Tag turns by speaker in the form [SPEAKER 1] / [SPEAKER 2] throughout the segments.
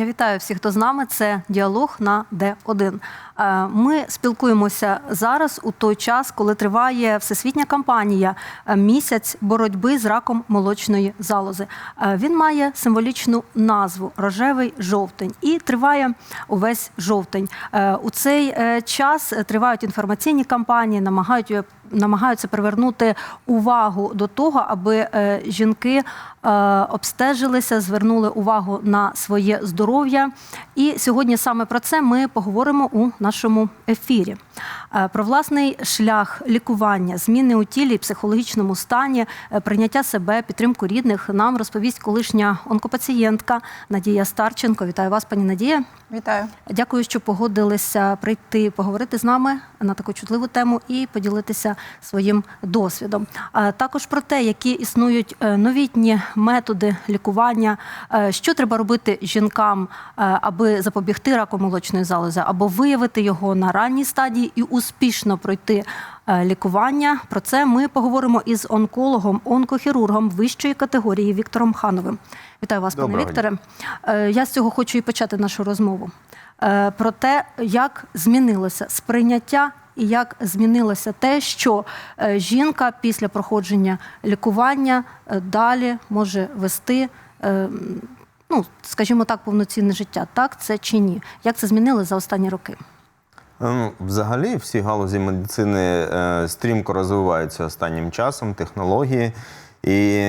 [SPEAKER 1] Я вітаю всіх, хто з нами. Це діалог на Д1. Е, Ми спілкуємося зараз у той час, коли триває всесвітня кампанія е, місяць боротьби з раком молочної залози. Е, Він має символічну назву рожевий жовтень і триває увесь жовтень. У цей час тривають інформаційні кампанії, намагають намагаються привернути увагу до того, аби е, жінки е, обстежилися, звернули увагу на своє здоров'я. І сьогодні саме про це ми поговоримо у нашому ефірі. Е, Про власний шлях лікування, зміни у тілі, психологічному стані, прийняття себе, підтримку рідних нам розповість колишня онкопацієнтка Надія Старченко. Вітаю вас, пані Надія.
[SPEAKER 2] Вітаю.
[SPEAKER 1] Дякую, що погодилися прийти поговорити з нами на таку чутливу тему і поділитися своїм досвідом. Також про те, які існують е, новітні методи лікування, е, що треба робити жінкам, е, аби запобігти раку молочної залози, або виявити його на ранній стадії і успішно пройти. Лікування про це ми поговоримо із онкологом, онкохірургом вищої категорії Віктором Хановим. Вітаю вас, пане
[SPEAKER 3] Доброго дня.
[SPEAKER 1] Вікторе. Я з цього хочу і почати нашу розмову. Про те, як змінилося сприйняття і як змінилося те, що е, жінка після проходження лікування е, далі може вести, е, ну, скажімо так, повноцінне життя. Так це чи ні? Як це змінило за останні роки?
[SPEAKER 3] Ну, Взагалі, всі галузі медицини стрімко розвиваються останнім часом, технології і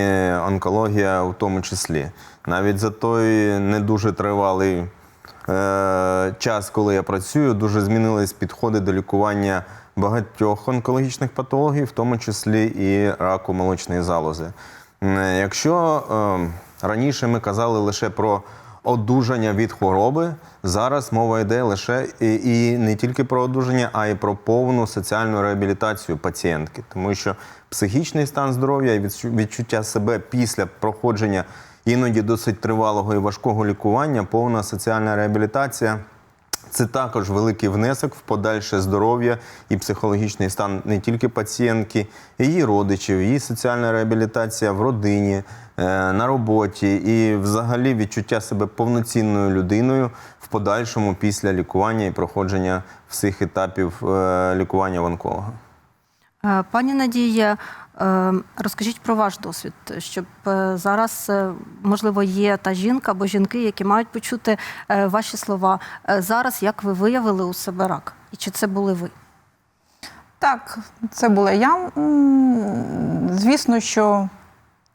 [SPEAKER 3] онкологія в тому числі. Навіть за той не дуже тривалий час, коли я працюю, дуже змінились підходи до лікування багатьох онкологічних патологій, в тому числі і раку молочної залози. Якщо е, раніше ми казали лише про одужання від хвороби. Зараз мова йде лише і не тільки про одужання, а й про повну соціальну реабілітацію пацієнтки, тому що психічний стан здоров'я і відчуття себе після проходження іноді досить тривалого і важкого лікування, повна соціальна реабілітація. Це також великий внесок в подальше здоров'я і психологічний стан не тільки пацієнтки, її родичів, її соціальна реабілітація в родині, е, на роботі і взагалі відчуття себе повноцінною людиною в подальшому після лікування і проходження всіх етапів е, лікування в онколога.
[SPEAKER 1] Е, Пані Надія, е, розкажіть про ваш досвід, щоб е, зараз, можливо, є та жінка або жінки, які мають почути ваші слова. Зараз як ви виявили у себе рак? І чи це були ви?
[SPEAKER 2] Так, це була я. Звісно, що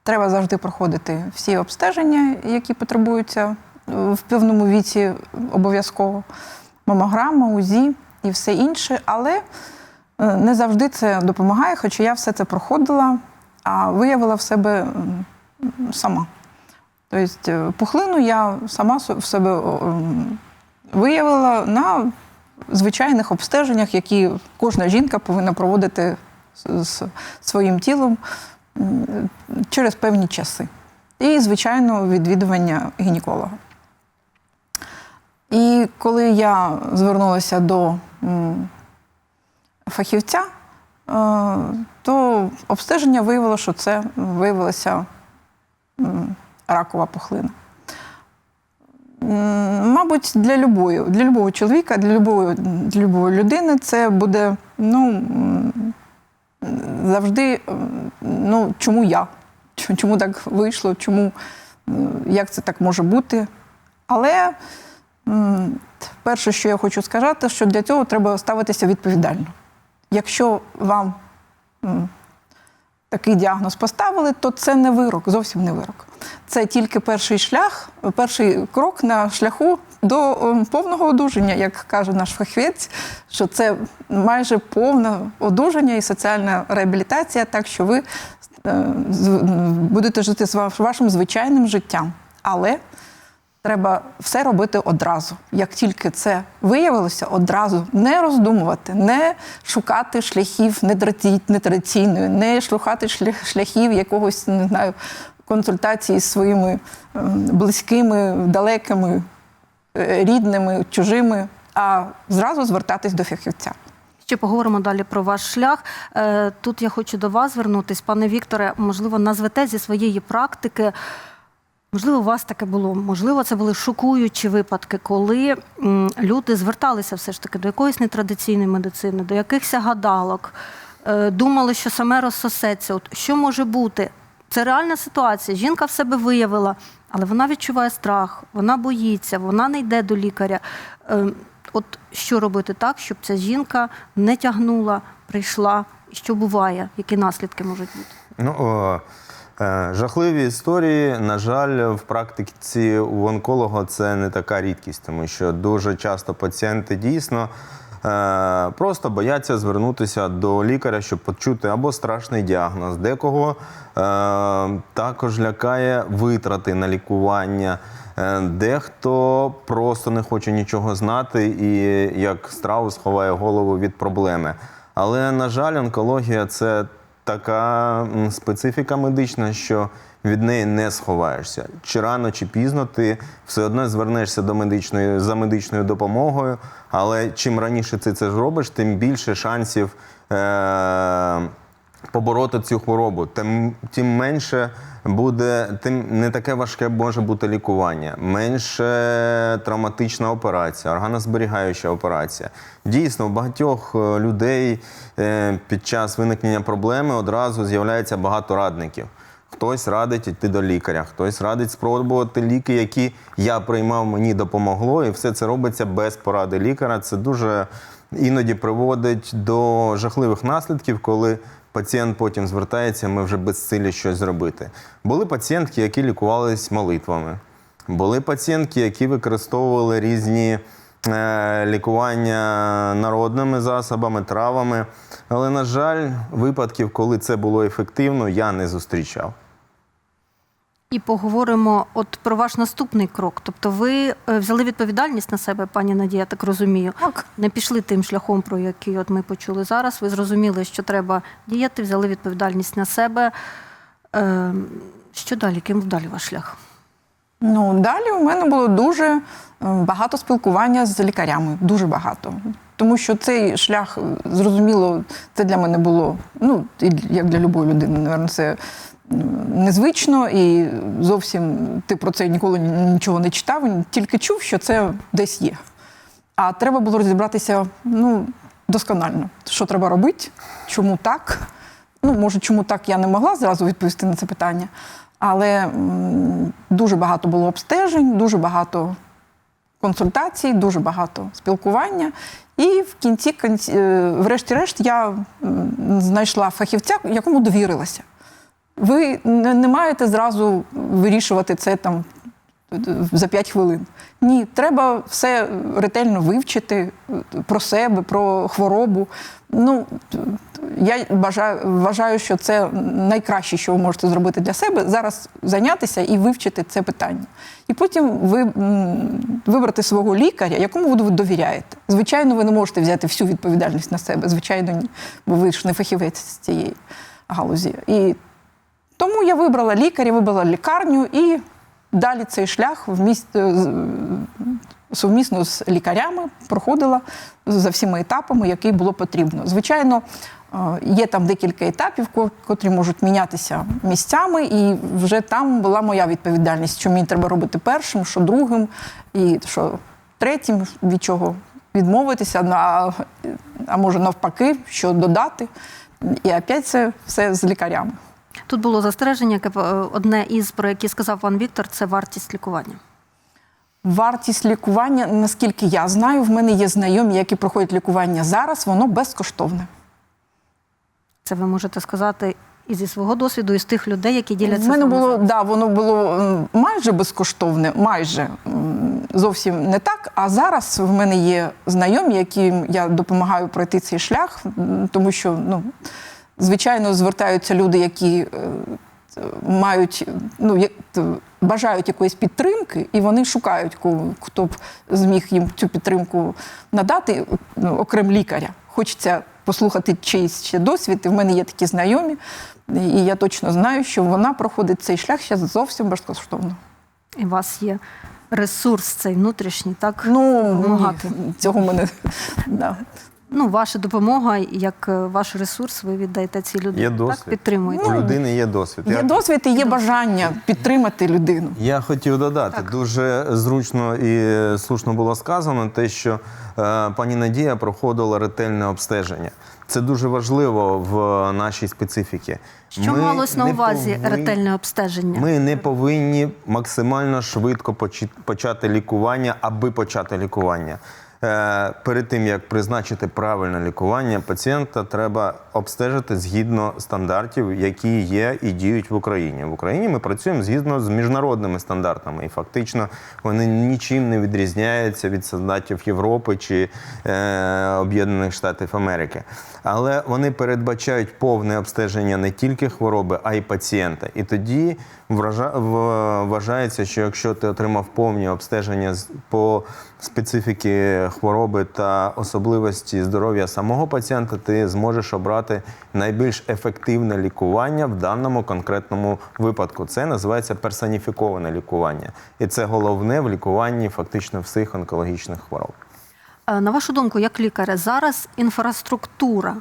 [SPEAKER 2] треба завжди проходити всі обстеження, які потребуються в певному віці обов'язково. Мамограма, УЗІ і все інше, але не завжди це допомагає, хоча я все це проходила, а виявила в себе сама. Тобто е, пухлину я сама в себе виявила на звичайних обстеженнях, які кожна жінка повинна проводити з своїм тілом через певні часи. І, звичайно, відвідування гінеколога. І коли я звернулася до фахівця, е, то обстеження виявило, що це виявилася ракова пухлина. Мабуть, для любої, для любого чоловіка, для любої, для любої людини це буде ну, завжди, ну, чому я? Чому- Чому так вийшло? Чому, як це так може бути? Але перше, що я хочу сказати, що для цього треба ставитися відповідально. Якщо вам такий діагноз поставили, то це не вирок, зовсім не вирок. Це тільки перший шлях, перший крок на шляху до ем, повного одужання, як каже наш фахівець, що це майже повне одужання і соціальна реабілітація, так що ви е, будете жити з ваш- вашим звичайним життям. Але треба все робити одразу. Як тільки це виявилося, одразу не роздумувати, не шукати шляхів нетрадиційної, не шукати шлях- шляхів якогось, не знаю, консультації з своїми ем, близькими, далекими, е, рідними, чужими, а зразу звертатись до фахівця.
[SPEAKER 1] Ще поговоримо далі про ваш шлях. Е, Тут я хочу до вас звернутись, пане Вікторе. Можливо, назвете зі своєї практики Можливо, у вас таке було. Можливо, це були шокуючі випадки, коли люди зверталися все ж таки до якоїсь нетрадиційної медицини, до якихось гадалок, е, думали, що саме розсосеться. От що може бути? Це реальна ситуація. Жінка в себе виявила, але вона відчуває страх, вона боїться, вона не йде до лікаря. Е, От що робити так, щоб ця жінка не тягнула, прийшла, що буває, які наслідки можуть бути?
[SPEAKER 3] Ну, о, жахливі історії, на жаль, в практиці у онколога це не така рідкість, тому що дуже часто пацієнти дійсно е, просто бояться звернутися до лікаря, щоб почути або страшний діагноз, декого е, також лякає витрати на лікування. Е, Дехто просто не хоче нічого знати і як страус ховає голову від проблеми. Але, на жаль, онкологія це така специфіка медична, що від неї не сховаєшся. Чи рано, чи пізно ти все одно звернешся до медичної за медичною допомогою. Але чим раніше ти це зробиш, тим більше шансів. Е- побороти цю хворобу, тим, тим менше буде, тим не таке важке може бути лікування, менше травматична операція, органозберігаюча операція. Дійсно, у багатьох е, людей е, під час виникнення проблеми одразу з'являється багато радників. Хтось радить йти до лікаря, хтось радить спробувати ліки, які я приймав, мені допомогло, і все це робиться без поради лікаря. Це дуже іноді приводить до жахливих наслідків, коли пацієнт потім звертається, ми вже безсилі щось зробити. Були пацієнтки, які лікувались молитвами. Були пацієнтки, які використовували різні е, лікування народними засобами, травами. Але, на жаль, випадків, коли це було ефективно, я не зустрічав.
[SPEAKER 1] І поговоримо от про ваш наступний крок. Тобто, ви е, взяли відповідальність на себе, пані Надія, так розумію.
[SPEAKER 2] Так.
[SPEAKER 1] Не пішли тим шляхом, про який от ми почули зараз. Ви зрозуміли, що треба діяти, взяли відповідальність на себе. Е, що далі? Ким далі ваш шлях?
[SPEAKER 2] Ну, далі у мене було дуже е, багато спілкування з лікарями, дуже багато. Тому що цей шлях, зрозуміло, це для мене було, ну, як для будь-якої людини, напевно, це незвично і зовсім ти про це ніколи нічого не читав, тільки чув, що це десь є. А треба було розібратися ну, досконально, що треба робити, чому так. Ну, може, чому так я не могла зразу відповісти на це питання, але дуже багато було обстежень, дуже багато консультацій, дуже багато спілкування. І в кінці, е, врешті-решт, я знайшла фахівця, якому довірилася. Ви не, маєте зразу вирішувати це там за 5 хвилин. Ні, треба все ретельно вивчити про себе, про хворобу. Ну, я бажаю, вважаю, що це найкраще, що ви можете зробити для себе, зараз зайнятися і вивчити це питання. І потім ви вибрати свого лікаря, якому ви довіряєте. Звичайно, ви не можете взяти всю відповідальність на себе, звичайно, ні, бо ви ж не фахівець з цієї галузі. І тому я вибрала лікаря, вибрала лікарню і далі цей шлях вміст, з- сумісно з лікарями проходила за всіма етапами, які було потрібно. Звичайно, е, є там декілька етапів, котрі можуть мінятися місцями, і вже там була моя відповідальність, що мені треба робити першим, що другим, і що третім, від чого відмовитися, на, а може навпаки, що додати. І опять це все з лікарями.
[SPEAKER 1] Тут було застереження, яке е, одне із про які сказав пан Віктор, це вартість лікування.
[SPEAKER 2] Вартість лікування, наскільки я знаю, в мене є знайомі, які проходять лікування зараз, воно безкоштовне.
[SPEAKER 1] Це ви можете сказати і зі свого досвіду, і з тих людей, які діляться
[SPEAKER 2] В мене було
[SPEAKER 1] зараз.
[SPEAKER 2] да, воно було майже безкоштовне, майже зовсім не так. А зараз в мене є знайомі, яким я допомагаю пройти цей шлях, тому що ну, звичайно звертаються люди, які е, мають ну, бажають якоїсь підтримки, і вони шукають, хто б зміг їм цю підтримку надати, ну, окрім лікаря. Хочеться послухати чийсь ще досвід, і в мене є такі знайомі, і я точно знаю, що вона проходить цей шлях ще зовсім безкоштовно.
[SPEAKER 1] І у вас є ресурс цей внутрішній, так?
[SPEAKER 2] Ну,
[SPEAKER 1] Допомагати.
[SPEAKER 2] ні, цього мене да.
[SPEAKER 1] Ну, ваша допомога, як е, ваш ресурс, ви віддаєте цій людині.
[SPEAKER 3] Є
[SPEAKER 1] Так,
[SPEAKER 3] досвід.
[SPEAKER 1] підтримуєте.
[SPEAKER 3] У людини є досвід.
[SPEAKER 2] Є
[SPEAKER 3] Я-
[SPEAKER 2] досвід і є бажання підтримати людину.
[SPEAKER 3] Я хотів додати, дуже зручно і слушно було сказано те, що е, пані Надія проходила ретельне обстеження. Це дуже важливо в нашій специфіці.
[SPEAKER 1] Що
[SPEAKER 3] Ми
[SPEAKER 1] малось на увазі
[SPEAKER 3] повинні-
[SPEAKER 1] ретельне обстеження?
[SPEAKER 3] Ми не повинні максимально швидко почати лікування, аби почати лікування. Е, Перед тим як призначити правильне лікування, пацієнта треба обстежити згідно стандартів, які є і діють в Україні. В Україні ми працюємо згідно з міжнародними стандартами, і фактично вони нічим не відрізняються від стандартів Європи чи е, Об'єднаних Штатів Америки. Але вони передбачають повне обстеження не тільки хвороби, а й пацієнта. І тоді вважається, що якщо ти отримав повні обстеження по специфіки хвороби та особливості здоров'я самого пацієнта, ти зможеш обрати найбільш ефективне лікування в даному конкретному випадку. Це називається персоніфіковане лікування, і це головне в лікуванні фактично всіх онкологічних хвороб.
[SPEAKER 1] Е, На вашу думку, як лікаря, зараз інфраструктура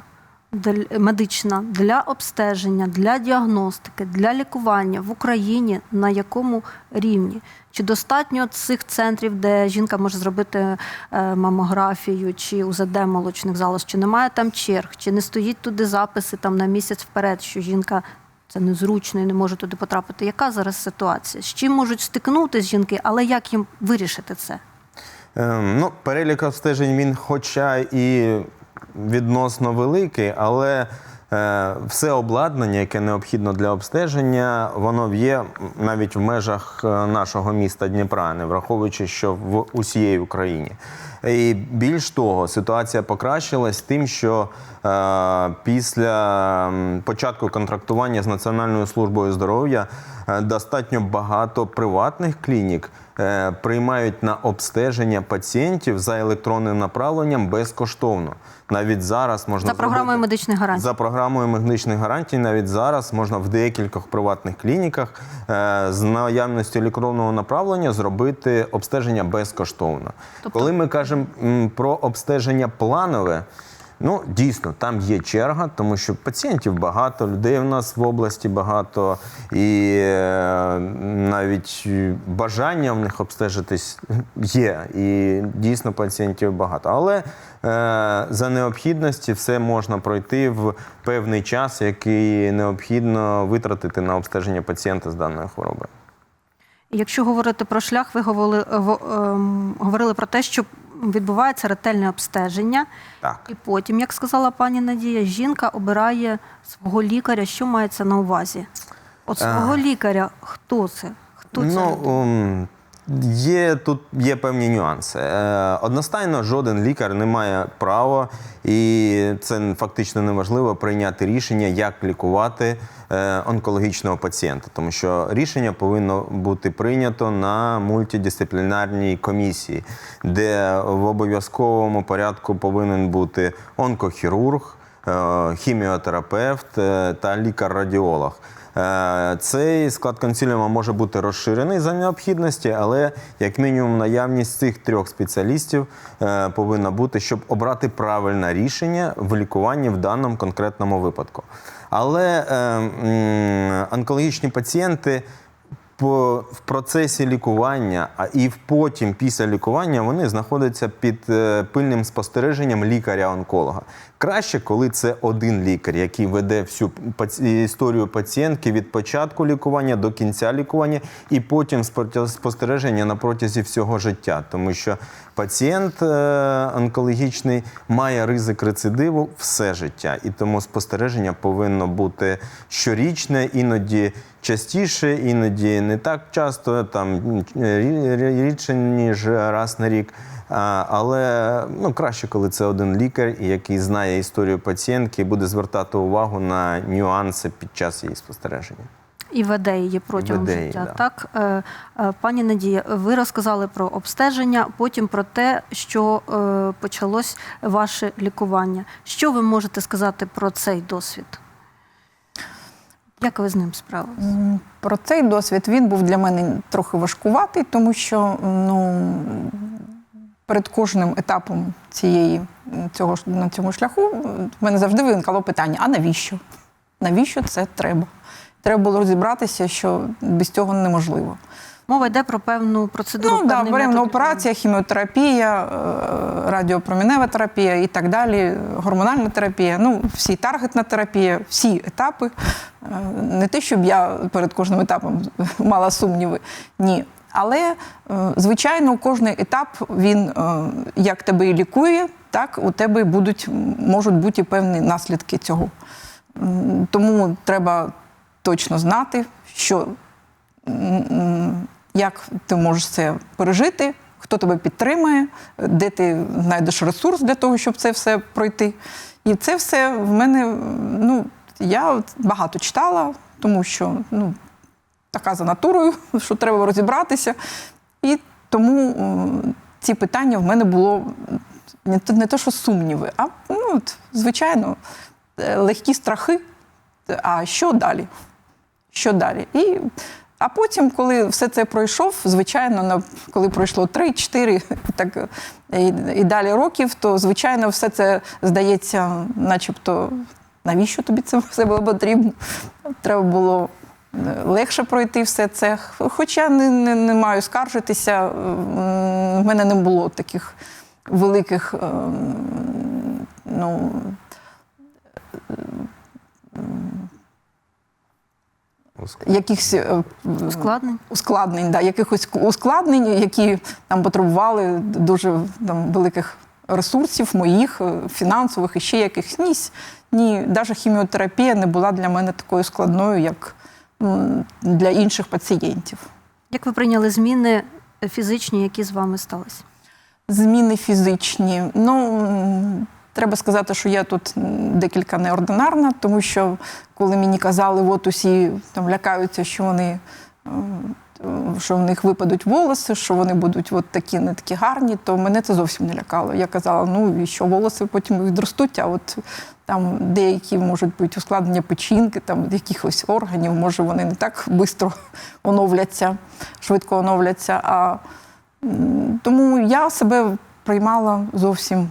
[SPEAKER 1] медична для обстеження, для діагностики, для лікування в Україні на якому рівні? Чи достатньо цих центрів, де жінка може зробити е, мамографію чи УЗД молочних залоз? Чи немає там черг? Чи не стоїть туди записи там на місяць вперед, що жінка це незручно і не може туди потрапити? Яка зараз ситуація? З чим можуть стикнутися жінки, але як їм вирішити це?
[SPEAKER 3] Ем, ну, перелік обстежень він, хоча і відносно великий, але е, все обладнання, яке необхідно для обстеження, воно є навіть в межах е, нашого міста Дніпра, не враховуючи, що в усієї Україні. І більш того, ситуація покращилась тим, що е, після початку контрактування з Національною службою здоров'я е, достатньо багато приватних клінік е, приймають на обстеження пацієнтів за електронним направленням безкоштовно. Навіть зараз можна
[SPEAKER 1] За програмою
[SPEAKER 3] зробити-
[SPEAKER 1] медичних гарантій.
[SPEAKER 3] за програмою медичних гарантій навіть зараз можна в декількох приватних клініках е, з наявністю електронного направлення зробити обстеження безкоштовно.
[SPEAKER 1] Тобто-
[SPEAKER 3] Коли ми кажемо м, про обстеження планове. Ну, дійсно, там є черга, тому що пацієнтів багато, людей в нас в області багато, і е, навіть бажання в них обстежитись є. І дійсно пацієнтів багато. Але е, за необхідності все можна пройти в певний час, який необхідно витратити на обстеження пацієнта з даною хворобою.
[SPEAKER 1] Якщо говорити про шлях, ви говорили, го- ем, говорили про те, що відбувається ретельне обстеження,
[SPEAKER 3] Так.
[SPEAKER 1] і потім, як сказала пані Надія, жінка обирає свого лікаря. Що мається на увазі? От свого лікаря, хто це? Хто це?
[SPEAKER 3] Ну, є тут є певні нюанси. Е, одностайно, жоден лікар не має права, і це фактично неможливо прийняти рішення, як лікувати е, онкологічного пацієнта, тому що рішення повинно бути прийнято на мультидисциплінарній комісії, де в обов'язковому порядку повинен бути онкохірург, е, хіміотерапевт та лікар-радіолог. Е, Цей склад консиліуму може бути розширений за необхідності, але як мінімум наявність цих трьох спеціалістів е, повинна бути, щоб обрати правильне рішення в лікуванні в даному конкретному випадку. Але е, онкологічні пацієнти в процесі лікування, а і потім після лікування вони знаходяться під е, пильним спостереженням лікаря-онколога. Краще, коли це один лікар, який веде всю історію пацієнтки від початку лікування до кінця лікування, і потім спостереження на протязі всього життя, тому що пацієнт е, онкологічний має ризик рецидиву все життя, і тому спостереження повинно бути щорічне, іноді частіше, іноді не так часто, там рі- рідше ніж раз на рік. Але ну, краще, коли це один лікар, який знає історію пацієнтки і буде звертати увагу на нюанси під час її спостереження.
[SPEAKER 1] І веде її протягом
[SPEAKER 3] Веде її,
[SPEAKER 1] життя.
[SPEAKER 3] да.
[SPEAKER 1] Так, Е, е, пані Надія, ви розказали про обстеження, потім про те, що е, почалось ваше лікування. Що ви можете сказати про цей досвід? Як ви з ним справилися?
[SPEAKER 2] Про цей досвід він був для мене трохи важкуватий, тому що ну, перед кожним етапом цієї, цього, на цьому шляху в мене завжди виникало питання: а навіщо? Навіщо це треба? Треба було розібратися, що без цього неможливо.
[SPEAKER 1] Мова йде про певну процедуру.
[SPEAKER 2] Ну, да, беремна операція, хіміотерапія, е, радіопромінева терапія і так далі, гормональна терапія, ну, всі таргетна терапія, всі етапи. Е, Не те, щоб я перед кожним етапом мала сумніви, ні. Але, е, звичайно, кожний етап він як тебе і лікує, так у тебе будуть, можуть бути певні наслідки цього. Тому треба точно знати, що як ти можеш це пережити, хто тебе підтримує, де ти знайдеш ресурс для того, щоб це все пройти. І це все в мене, ну, я багато читала, тому що ну, така за натурою, що треба розібратися. І тому ці питання в мене було не те, що сумніви, а ну, от, звичайно, е, легкі страхи. А що далі? Що далі? І, а потім, коли все це пройшов, звичайно, коли пройшло 3-4 так, і, і далі років, то звичайно все це здається, начебто, навіщо тобі це все було потрібно? Треба було е, легше пройти все це. Хоча не, не, не маю скаржитися, в мене не було таких великих ем, ну, якихось е,
[SPEAKER 1] Ускладнень.
[SPEAKER 2] ускладнень, да, якихось ускладнень, які там потребували дуже там, великих ресурсів, моїх, е, фінансових і ще якихось. Ні, ні, навіть хіміотерапія не була для мене такою складною, як для інших пацієнтів.
[SPEAKER 1] Як ви прийняли зміни фізичні, які з вами сталися?
[SPEAKER 2] Зміни фізичні. Ну, треба сказати, що я тут декілька неординарна, тому що коли мені казали, от усі там лякаються, що вони. Що в них випадуть волоси, що вони будуть от такі не такі гарні, то мене це зовсім не лякало. Я казала, ну і що волоси потім відростуть, а от там деякі можуть бути ускладнення печінки, там якихось органів, може вони не так швидко оновляться, швидко оновляться. А Тому я себе приймала зовсім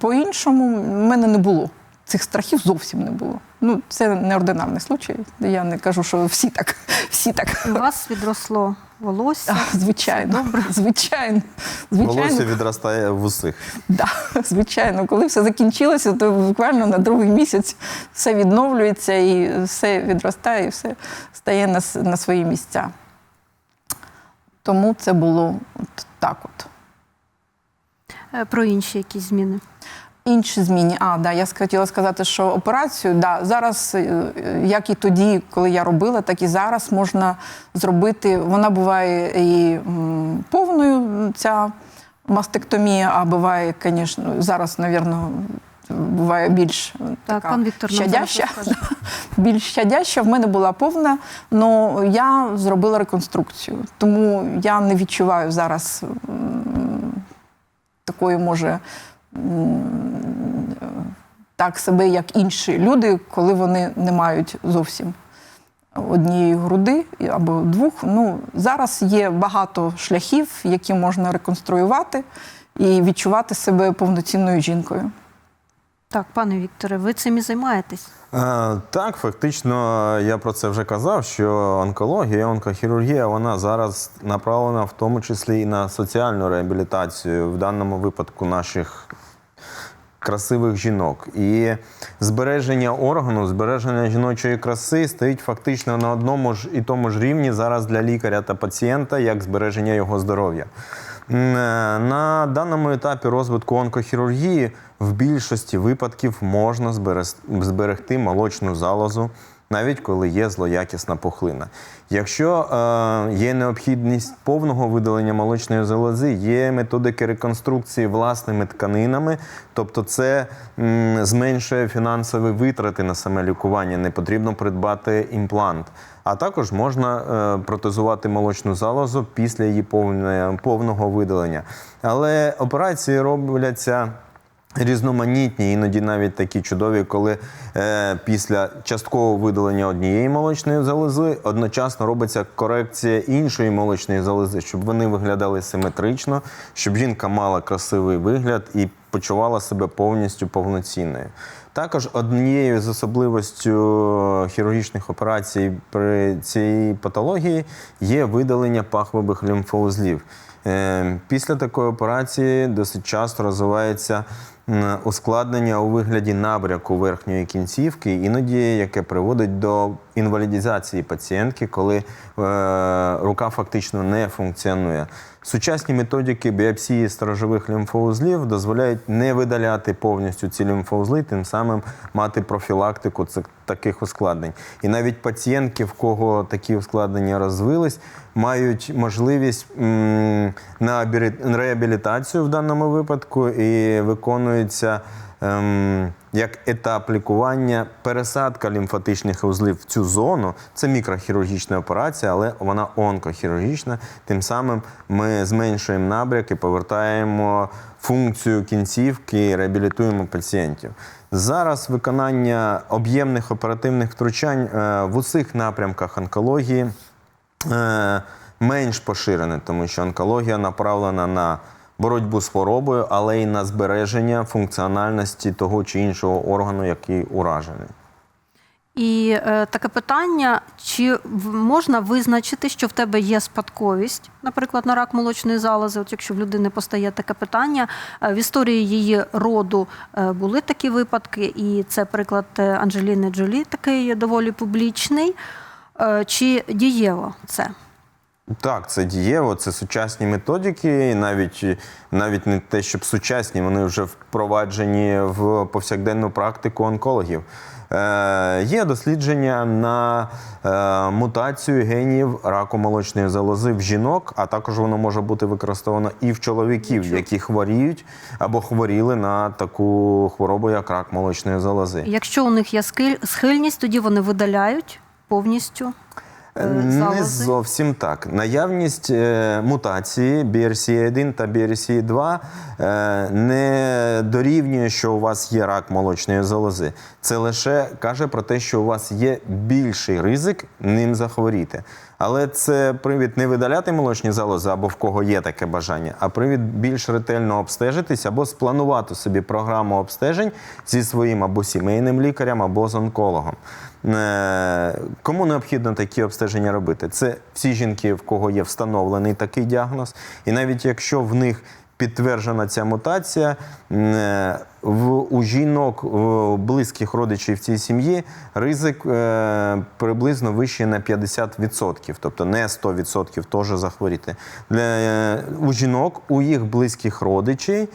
[SPEAKER 2] по-іншому. У мене не було. Цих страхів зовсім не було. Ну, це неординарний случай. Я не кажу, що всі так. Всі так.
[SPEAKER 1] У вас відросло волосся.
[SPEAKER 2] А, Звичайно,
[SPEAKER 1] Добре.
[SPEAKER 2] звичайно. Звичайно,
[SPEAKER 3] Волосся відростає в усіх.
[SPEAKER 2] да, звичайно. Коли все закінчилося, то буквально на другий місяць все відновлюється і все відростає, і все стає на, на свої місця. Тому це було от так от.
[SPEAKER 1] Е, Про інші якісь зміни.
[SPEAKER 2] Інші зміни. А, да, я хотіла сказати, що операцію, да, зараз, е, як і тоді, коли я робила, так і зараз можна зробити. Вона буває і повною, ця мастектомія, а буває, звісно, зараз, напевно, буває більш
[SPEAKER 1] Так,
[SPEAKER 2] така
[SPEAKER 1] пан Віктор
[SPEAKER 2] щадяща. більш щадяща. В мене була повна, але я зробила реконструкцію. Тому я не відчуваю зараз м, такої, може, так себе, як інші люди, коли вони не мають зовсім однієї груди або двох. Ну, зараз є багато шляхів, які можна реконструювати і відчувати себе повноцінною жінкою.
[SPEAKER 1] Так, пане Вікторе, ви цим і займаєтесь.
[SPEAKER 3] Е, Так, фактично, я про це вже казав, що онкологія, онкохірургія, вона зараз направлена в тому числі і на соціальну реабілітацію, в даному випадку наших красивих жінок. І збереження органу, збереження жіночої краси стоїть фактично на одному ж і тому ж рівні зараз для лікаря та пацієнта, як збереження його здоров'я. Е, На даному етапі розвитку онкохірургії в більшості випадків можна зберегти молочну залозу, навіть коли є злоякісна пухлина. Якщо е, є необхідність повного видалення молочної залози, є методики реконструкції власними тканинами, тобто це м, зменшує фінансові витрати на саме лікування, не потрібно придбати імплант. А також можна е, протезувати молочну залозу після її повне- повного видалення. Але операції робляться Різноманітні, іноді навіть такі чудові, коли е, після часткового видалення однієї молочної залози одночасно робиться корекція іншої молочної залози, щоб вони виглядали симетрично, щоб жінка мала красивий вигляд і почувала себе повністю повноцінною. Також однією з особливостю хірургічних операцій при цій патології є видалення пахвових лімфоузлів. Е, Після такої операції досить часто розвивається ускладнення у вигляді набряку верхньої кінцівки, іноді яке приводить до інвалідізації пацієнтки, коли е, рука фактично не функціонує. Сучасні методики біопсії сторожових лімфоузлів дозволяють не видаляти повністю ці лімфоузли, тим самим мати профілактику таких ускладнень. І навіть пацієнтки, в кого такі ускладнення розвились, мають можливість на реабілітацію в даному випадку і виконується. Ем, Як етап лікування, пересадка лімфатичних вузлів в цю зону це мікрохірургічна операція, але вона онкохірургічна. Тим самим ми зменшуємо набряк і повертаємо функцію кінцівки, реабілітуємо пацієнтів. Зараз виконання об'ємних оперативних втручань е, в усіх напрямках онкології е, менш поширене, тому що онкологія направлена на боротьбу з хворобою, але й на збереження функціональності того чи іншого органу, який уражений.
[SPEAKER 1] І е, таке питання: чи можна визначити, що в тебе є спадковість, наприклад, на рак молочної залози? От якщо в людини постає таке питання, е, в історії її роду е, були такі випадки, і це приклад е, Анджеліни Джолі, такий доволі публічний. Чи дієво це?
[SPEAKER 3] Так, це дієво, це сучасні методики, і навіть, навіть не те, щоб сучасні, вони вже впроваджені в повсякденну практику онкологів. Е, є дослідження на е, мутацію генів раку молочної залози в жінок, а також воно може бути використовано і в чоловіків, які хворіють або хворіли на таку хворобу, як рак молочної залози.
[SPEAKER 1] Якщо у них є схильність, тоді вони видаляють повністю е,
[SPEAKER 3] Не зовсім так. Наявність е, мутації BRCA1 та BRCA2 е, не дорівнює, що у вас є рак молочної залози. Це лише каже про те, що у вас є більший ризик ним захворіти. Але це привід не видаляти молочні залози або в кого є таке бажання, а привід більш ретельно обстежитись або спланувати собі програму обстежень зі своїм або сімейним лікарем, або з онкологом. Е, Кому необхідно такі обстеження робити? Це всі жінки, в кого є встановлений такий діагноз, і навіть якщо в них підтверджена ця мутація, е, в, у жінок в близьких родичів цій сім'ї ризик е, приблизно вищий на 50%, тобто не 100% теж захворіти. Для, у жінок, у їх близьких родичів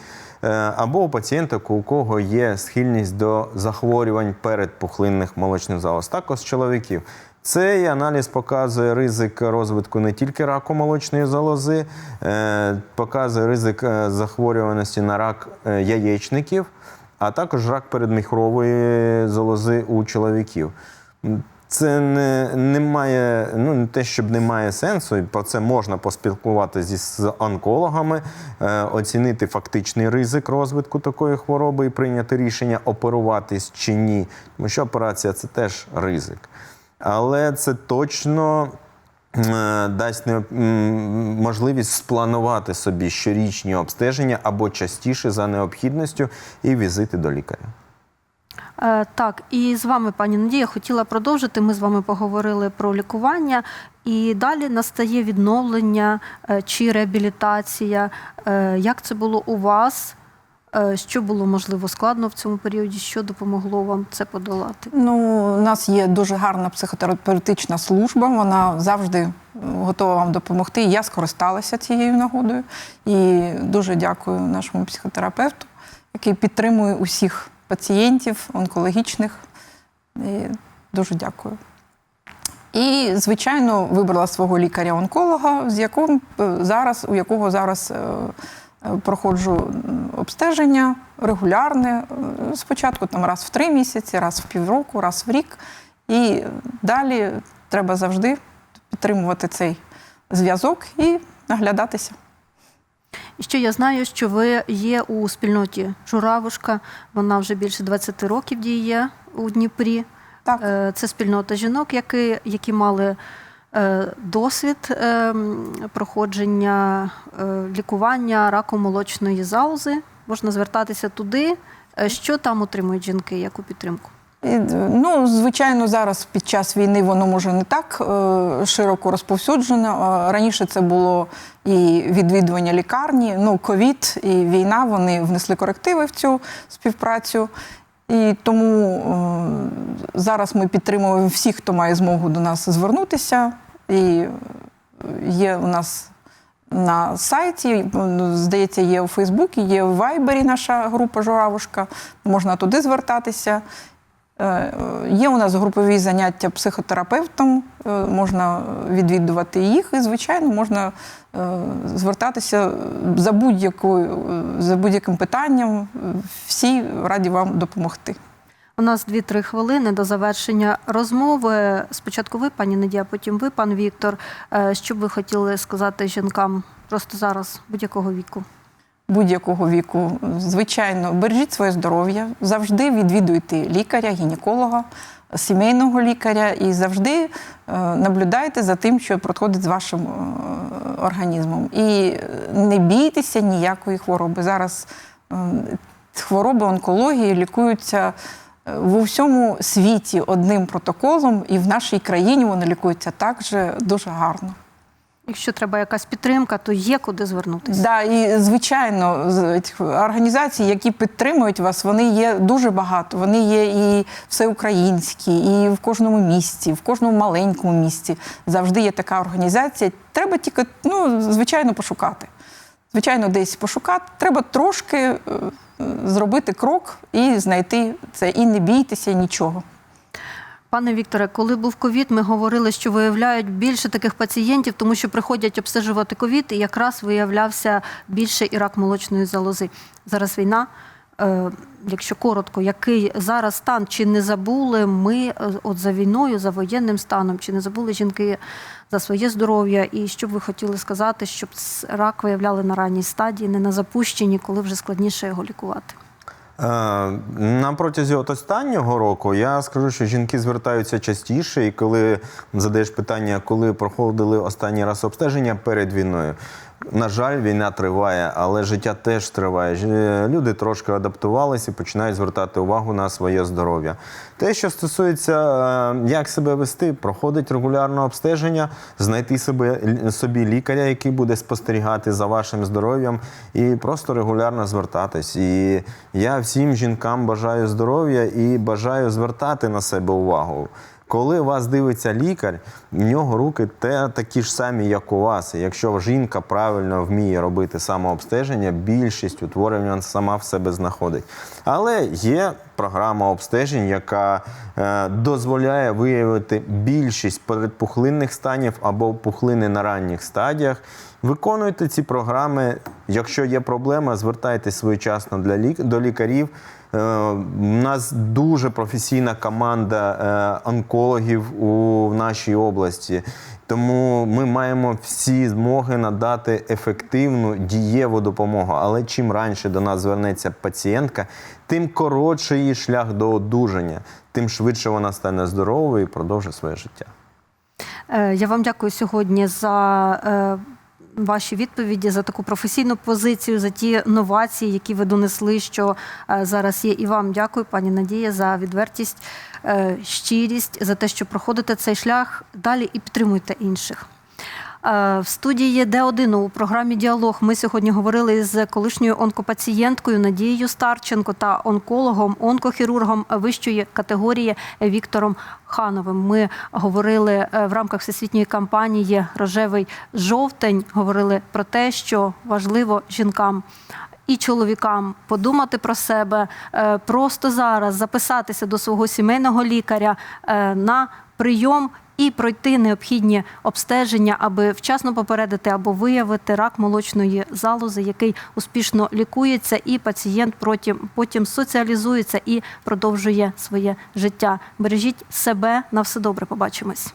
[SPEAKER 3] або у пацієнток, у кого є схильність до захворювань передпухлинних молочних залоз, також чоловіків. Цей аналіз показує ризик розвитку не тільки раку молочної залози, е, показує ризик е, захворюваності на рак е, яєчників, а також рак передміхрової залози у чоловіків. Це не, не має, ну не те, щоб не має сенсу, про це можна поспілкуватися з онкологами, е, оцінити фактичний ризик розвитку такої хвороби і прийняти рішення оперуватись чи ні. Тому що операція це теж ризик. Але це точно е, дасть не- можливість спланувати собі щорічні обстеження або частіше за необхідністю і візити до лікаря.
[SPEAKER 1] Е, Так, і з вами, пані Надія, хотіла продовжити. Ми з вами поговорили про лікування, і далі настає відновлення е, чи реабілітація. Е, Як це було у вас? Що було можливо складно в цьому періоді? Що допомогло вам це подолати?
[SPEAKER 2] Ну, у нас є дуже гарна психотерапевтична служба. Вона завжди готова вам допомогти. Я скористалася цією нагодою і дуже дякую нашому психотерапевту, який підтримує усіх пацієнтів онкологічних. І дуже дякую. І, звичайно, вибрала свого лікаря-онколога, з яким е, зараз, у якого зараз е, е, проходжу обстеження регулярне. Спочатку там раз в три місяці, раз в півроку, раз в рік. І далі треба завжди підтримувати цей зв'язок і наглядатися.
[SPEAKER 1] І що я знаю, що ви є у спільноті Журавушка. Вона вже більше 20 років діє у Дніпрі.
[SPEAKER 2] Так.
[SPEAKER 1] Е, Це спільнота жінок, які, які мали е, досвід е, проходження лікування раку молочної залози. Можна звертатися туди. Що там отримують жінки, яку підтримку?
[SPEAKER 2] Ну, звичайно, зараз під час війни воно може не так е, широко розповсюджено. Е, Раніше це було і відвідування лікарні. Ну, ковід і війна вони внесли корективи в цю співпрацю. І тому е, зараз ми підтримуємо всіх, хто має змогу до нас звернутися. І є у нас на сайті, здається, є у Фейсбуці, є в Вайбері наша група Журавушка. Можна туди звертатися. Е, Є у нас групові заняття психотерапевтом, е, можна відвідувати їх, і, звичайно, можна е, звертатися за, будь-якою, за будь-яким питанням. Всі раді вам допомогти.
[SPEAKER 1] У нас 2-3 хвилини до завершення розмови. Спочатку ви, пані Надія, потім ви, пан Віктор. Що б ви хотіли сказати жінкам просто зараз, будь-якого віку?
[SPEAKER 2] Будь-якого віку. Звичайно, бережіть своє здоров'я, завжди відвідуйте лікаря, гінеколога, сімейного лікаря і завжди е, наблюдайте за тим, що проходить з вашим е, організмом. І не бійтеся ніякої хвороби. Зараз е, хвороби онкології лікуються. В усьому світі одним протоколом, і в нашій країні вони лікуються також дуже гарно.
[SPEAKER 1] Якщо треба якась підтримка, то є куди звернутися.
[SPEAKER 2] Да, і звичайно, організацій, які підтримують вас, вони є дуже багато. Вони є і всеукраїнські, і в кожному місті, в кожному маленькому місті завжди є така організація. Треба тільки, ну, звичайно, пошукати. Звичайно, десь пошукати. Треба трошки е, зробити крок і знайти це. І не бійтеся нічого.
[SPEAKER 1] Пане Вікторе, коли був ковід, ми говорили, що виявляють більше таких пацієнтів, тому що приходять обстежувати ковід, і якраз виявлявся більше і рак молочної залози. Зараз війна. Е, Якщо коротко, який зараз стан, чи не забули ми е, от за війною, за воєнним станом, чи не забули жінки за своє здоров'я? І що б ви хотіли сказати, щоб рак виявляли на ранній стадії, не на запущенні, коли вже складніше його лікувати?
[SPEAKER 3] Е, На протязі от останнього року я скажу, що жінки звертаються частіше, і коли задаєш питання, коли проходили останній раз обстеження перед війною. На жаль, війна триває, але життя теж триває. Люди трошки адаптувалися і починають звертати увагу на своє здоров'я. Те, що стосується, е, як себе вести, проходить регулярне обстеження, знайти себе, собі лікаря, який буде спостерігати за вашим здоров'ям, і просто регулярно звертатись. І я всім жінкам бажаю здоров'я і бажаю звертати на себе увагу. Коли вас дивиться лікар, в нього руки те такі ж самі, як у вас. Якщо жінка правильно вміє робити самообстеження, більшість утворень сама в себе знаходить. Але є програма обстежень, яка е, дозволяє виявити більшість передпухлинних станів або пухлини на ранніх стадіях. Виконуйте ці програми. Якщо є проблема, звертайтесь своєчасно для лік... до лікарів. Е, У нас дуже професійна команда е, онкологів у нашій області. Тому ми маємо всі змоги надати ефективну дієву допомогу. Але чим раніше до нас звернеться пацієнтка, тим коротший її шлях до одужання, тим швидше вона стане здоровою і продовжить своє життя.
[SPEAKER 1] Е, Я вам дякую сьогодні за ваші відповіді, за таку професійну позицію, за ті новації, які ви донесли, що е, зараз є. І вам дякую, пані Надія, за відвертість, е, щирість, за те, що проходите цей шлях далі і підтримуйте інших. Е, В студії Д1 у програмі Діалог ми сьогодні говорили з колишньою онкопацієнткою Надією Старченко та онкологом, онкохірургом вищої категорії Віктором Хановим. Ми говорили е, в рамках всесвітньої кампанії Рожевий жовтень. Говорили про те, що важливо жінкам. І чоловікам подумати про себе е, просто зараз записатися до свого сімейного лікаря на прийом і пройти необхідні обстеження, аби вчасно попередити або виявити рак молочної залози, який успішно лікується, і пацієнт потім, потім соціалізується і продовжує своє життя. Бережіть себе на все добре. Побачимось.